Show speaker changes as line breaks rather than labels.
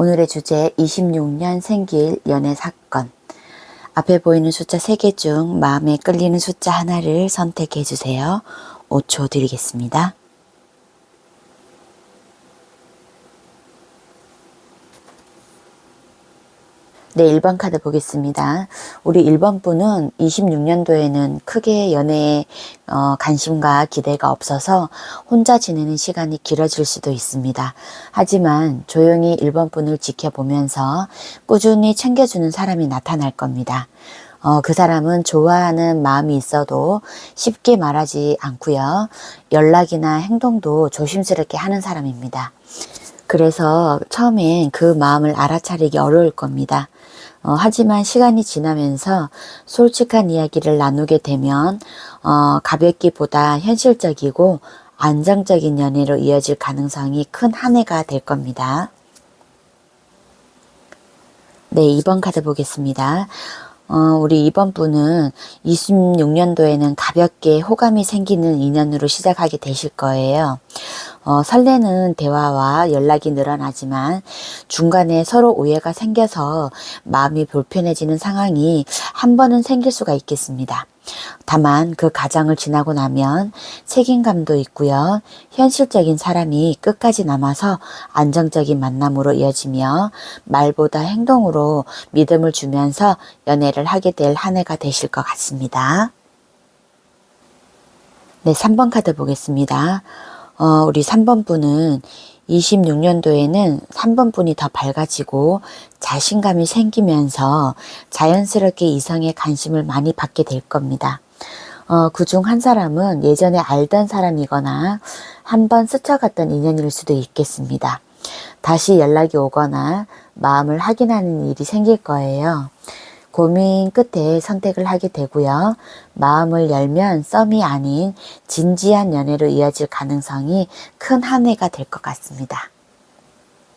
오늘의 주제 26년 생길 연애 사건. 앞에 보이는 숫자 3개 중 마음에 끌리는 숫자 하나를 선택해 주세요. 5초 드리겠습니다. 네, 1번 카드 보겠습니다. 우리 1번 분은 26년도에는 크게 연애에 어, 관심과 기대가 없어서 혼자 지내는 시간이 길어질 수도 있습니다. 하지만 조용히 1번 분을 지켜보면서 꾸준히 챙겨주는 사람이 나타날 겁니다. 어, 그 사람은 좋아하는 마음이 있어도 쉽게 말하지 않고요. 연락이나 행동도 조심스럽게 하는 사람입니다. 그래서 처음엔 그 마음을 알아차리기 어려울 겁니다. 어, 하지만 시간이 지나면서 솔직한 이야기를 나누게 되면 어, 가볍기보다 현실적이고 안정적인 연애로 이어질 가능성이 큰 한 해가 될 겁니다. 네, 2번 카드 보겠습니다. 어, 우리 2번 분은 26년도에는 가볍게 호감이 생기는 인연으로 시작하게 되실 거예요. 어, 설레는 대화와 연락이 늘어나지만 중간에 서로 오해가 생겨서 마음이 불편해지는 상황이 한 번은 생길 수가 있겠습니다. 다만 그 과정을 지나고 나면 책임감도 있고요. 현실적인 사람이 끝까지 남아서 안정적인 만남으로 이어지며 말보다 행동으로 믿음을 주면서 연애를 하게 될 한 해가 되실 것 같습니다. 네, 3번 카드 보겠습니다. 어, 우리 3번 분은 26년도에는 3번 분이 더 밝아지고 자신감이 생기면서 자연스럽게 이성의 관심을 많이 받게 될 겁니다. 어, 그중 한 사람은 예전에 알던 사람이거나 한 번 스쳐갔던 인연일 수도 있겠습니다. 다시 연락이 오거나 마음을 확인하는 일이 생길 거예요. 고민 끝에 선택을 하게 되고요. 마음을 열면 썸이 아닌 진지한 연애로 이어질 가능성이 큰 한 해가 될 것 같습니다.